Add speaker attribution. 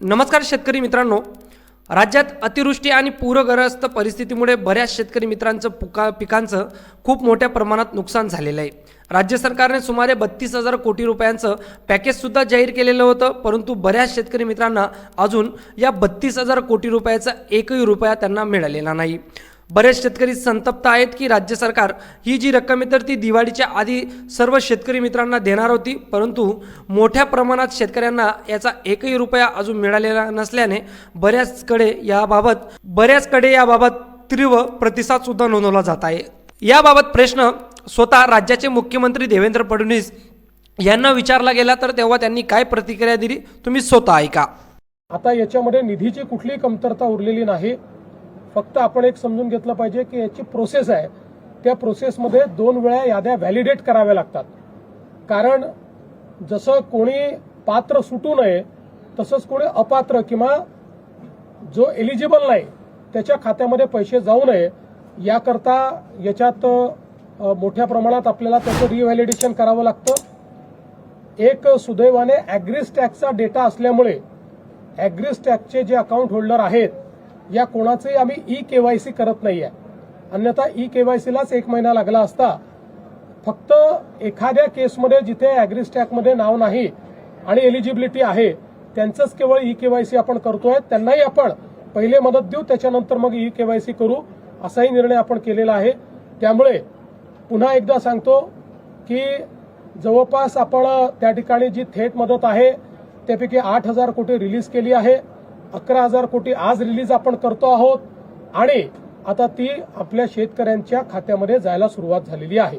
Speaker 1: नमस्कार शेतकरी मित्रांनो. राज्यात अतिवृष्टी आणि पूरग्रस्त परिस्थितीमुळे बऱ्याच शेतकरी मित्रांचं पुका पिकांचं खूप मोठ्या प्रमाणात नुकसान झालेलं आहे. राज्य सरकारने सुमारे बत्तीस हजार कोटी रुपयांचं पॅकेजसुद्धा जाहीर केलेलं होतं परंतु बऱ्याच शेतकरी मित्रांना अजून या बत्तीस हजार कोटी रुपयाचा एकही रुपया त्यांना मिळालेला नाही. बरेच शेतकरी संतप्त आहेत की राज्य सरकार ही जी रक्कम आहे तर ती दिवाळीच्या आधी सर्व शेतकरी मित्रांना देणार होती. परंतु मोठ्या प्रमाणात शेतकऱ्यांना याचा एकही रुपया अजून मिळालेला नसल्याने बऱ्याचकडे याबाबत बऱ्याचकडे याबाबत तीव्र प्रतिसाद सुद्धा नोंदवला जात आहे. याबाबत प्रश्न स्वतः राज्याचे मुख्यमंत्री देवेंद्र फडणवीस यांना विचारला गेला तर तेव्हा त्यांनी काय प्रतिक्रिया दिली? तुम्ही स्वतः ऐका.
Speaker 2: आता याच्यामध्ये निधीची कुठलीही कमतरता उरलेली नाही. फक्त आपण एक समजून घेतलं पाहिजे की याची प्रोसेस आहे. त्या प्रोसेसमध्ये दोन वेळा याद्या व्हॅलिडेट कराव्या लागतात. कारण जसं कोणी पात्र सुटू नये तसंच कोणी अपात्र किंवा जो एलिजिबल नाही त्याच्या खात्यामध्ये पैसे जाऊ नये याकरता याच्यात मोठ्या प्रमाणात आपल्याला त्याचं रिव्हॅलिडेशन करावं लागतं. एक सुदैवाने ॲग्रीस टॅक्सचा डेटा असल्यामुळे ॲग्रीस टॅक्सचे जे अकाउंट होल्डर आहेत या कोणाचंही आम्ही ई केवायसी करत नाही आहे अन्यथा ई केवायसीलाच एक महिना लागला असता फक्त एखाद्या केसमध्ये जिथे ॲग्रीस नाव नाही आणि एलिजिबिलिटी आहे त्यांचंच केवळ ई केवायसी आपण करतोय. त्यांनाही आपण पहिले मदत देऊ त्याच्यानंतर मग ई केवायसी करू असाही निर्णय आपण केलेला आहे. त्यामुळे पुन्हा एकदा सांगतो की जवळपास आपण त्या ठिकाणी जी थेट मदत आहे त्यापैकी आठ हजार कोटी रिलीज केली आहे. अकरा हजार कोटी आज रिलीज आपण करतो आहोत. आणि आता ती आपल्या शेतकऱ्यांच्या खात्यामध्ये जायला सुरुवात झालेली आहे.